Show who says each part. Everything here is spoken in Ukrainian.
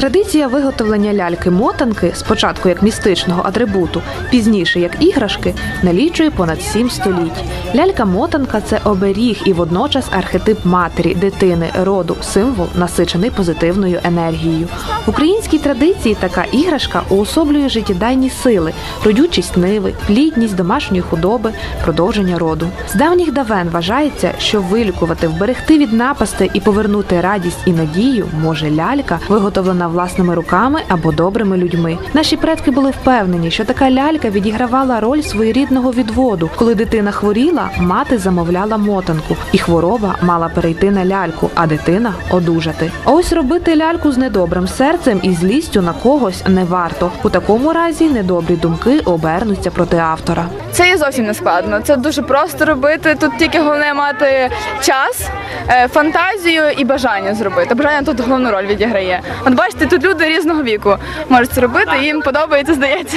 Speaker 1: Традиція виготовлення ляльки-мотанки, спочатку як містичного атрибуту, пізніше як іграшки, налічує понад сім століть. Лялька-мотанка це оберіг і водночас архетип матері, дитини, роду, символ, насичений позитивною енергією. В українській традиції така іграшка уособлює життєдайні сили, родючість ниви, плідність домашньої худоби, продовження роду. З давніх давен вважається, що вилікувати, вберегти від напасти і повернути радість і надію може лялька, виготовлена власними руками або добрими людьми. Наші предки були впевнені, що така лялька відігравала роль своєрідного відводу. Коли дитина хворіла, мати замовляла мотанку, і хвороба мала перейти на ляльку, а дитина одужати. А ось робити ляльку з недобрим серцем і злістю на когось не варто. У такому разі недобрі думки обернуться проти автора.
Speaker 2: Це є зовсім не складно. Це дуже просто робити. Тут тільки головне мати час, е, фантазію і бажання зробити. Бажання тут головну роль відіграє. От бачите, тут люди різного віку можуть це робити, їм подобається, здається.